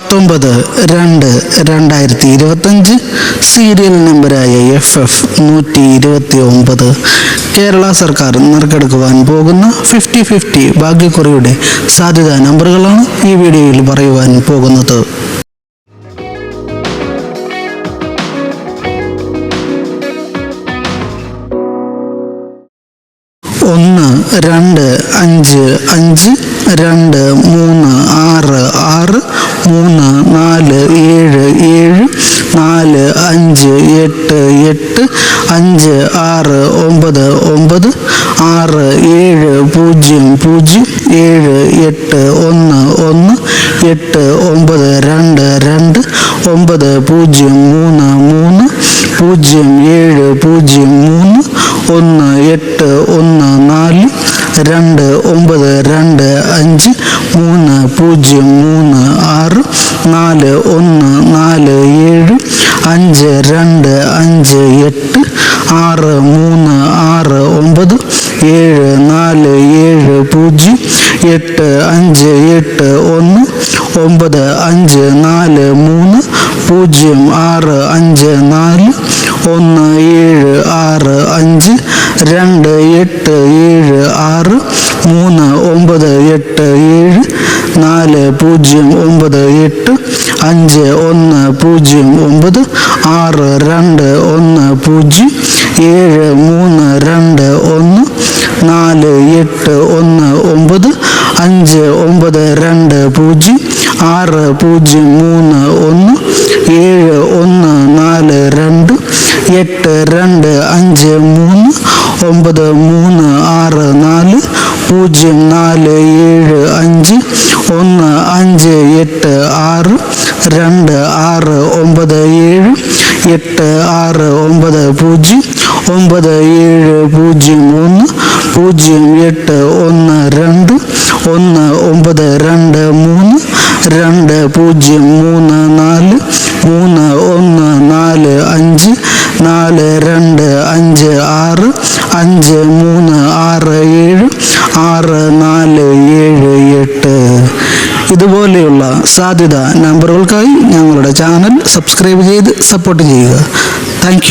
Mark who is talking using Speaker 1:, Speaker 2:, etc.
Speaker 1: പത്തൊമ്പത് രണ്ട് രണ്ടായിരത്തി ഇരുപത്തഞ്ച് സീരിയൽ നമ്പരായ എഫ് എഫ് നൂറ്റി ഇരുപത്തി ഒമ്പത്. കേരള സർക്കാർ നറുക്കെടുക്കുവാൻ പോകുന്ന ഫിഫ്റ്റി ഫിഫ്റ്റി ഭാഗ്യക്കുറിയുടെ സാധ്യതാ നമ്പറുകളാണ് ഈ വീഡിയോയിൽ പറയുവാൻ പോകുന്നത്. ഒന്ന് രണ്ട് അഞ്ച് അഞ്ച് രണ്ട് മൂന്ന് ആറ് ആറ് മൂന്ന് നാല് ഏഴ് ഏഴ് നാല് അഞ്ച് എട്ട് എട്ട് അഞ്ച് ആറ് ഒമ്പത് ഒമ്പത് ആറ് ഏഴ് പൂജ്യം പൂജ്യം ഏഴ് എട്ട് ഒന്ന് ഒന്ന് എട്ട് ഒമ്പത് രണ്ട് രണ്ട് ഒമ്പത് പൂജ്യം മൂന്ന് മൂന്ന് പൂജ്യം ഏഴ് പൂജ്യം മൂന്ന് ഒന്ന് എട്ട് ഒന്ന് നാല് രണ്ട് ഒമ്പത് രണ്ട് അഞ്ച് മൂന്ന് പൂജ്യം മൂന്ന് ആറ് നാല് ഒന്ന് നാല് ഏഴ് അഞ്ച് രണ്ട് അഞ്ച് എട്ട് ആറ് മൂന്ന് ആറ് ഒമ്പത് ഏഴ് നാല് ഏഴ് പൂജ്യം എട്ട് അഞ്ച് എട്ട് ഒന്ന് ഒമ്പത് അഞ്ച് നാല് മൂന്ന് പൂജ്യം ആറ് അഞ്ച് നാല് ഒന്ന് ഏഴ് ആറ് അഞ്ച് രണ്ട് എട്ട് ഏഴ് ആറ് മൂന്ന് ഒമ്പത് എട്ട് ഏഴ് നാല് പൂജ്യം ഒമ്പത് എട്ട് അഞ്ച് ഒന്ന് പൂജ്യം ഒമ്പത് ആറ് രണ്ട് ഒന്ന് പൂജ്യം ഏഴ് മൂന്ന് രണ്ട് ഒന്ന് നാല് എട്ട് ഒന്ന് ഒമ്പത് അഞ്ച് ഒമ്പത് രണ്ട് പൂജ്യം ആറ് പൂജ്യം മൂന്ന് ഒന്ന് ഏഴ് ഒന്ന് നാല് എട്ട് രണ്ട് അഞ്ച് മൂന്ന് ഒമ്പത് മൂന്ന് ആറ് നാല് പൂജ്യം നാല് ഏഴ് അഞ്ച് ഒന്ന് അഞ്ച് എട്ട് ആറ് രണ്ട് ആറ് ഒമ്പത് ഏഴ് എട്ട് ആറ് ഒമ്പത് പൂജ്യം ഒമ്പത് ഏഴ് പൂജ്യം ഒന്ന് പൂജ്യം എട്ട് ഒന്ന് രണ്ട് ഒന്ന് ഒമ്പത് രണ്ട് മൂന്ന് രണ്ട് പൂജ്യം മൂന്ന് നാല് മൂന്ന് ഒന്ന് മൂന്ന് ആറ് ഏഴ് ആറ് നാല് ഏഴ് എട്ട്. ഇതുപോലെയുള്ള സാധ്യത നമ്പറുകൾക്കായി ഞങ്ങളുടെ ചാനൽ സബ്സ്ക്രൈബ് ചെയ്ത് സപ്പോർട്ട് ചെയ്യുക. താങ്ക്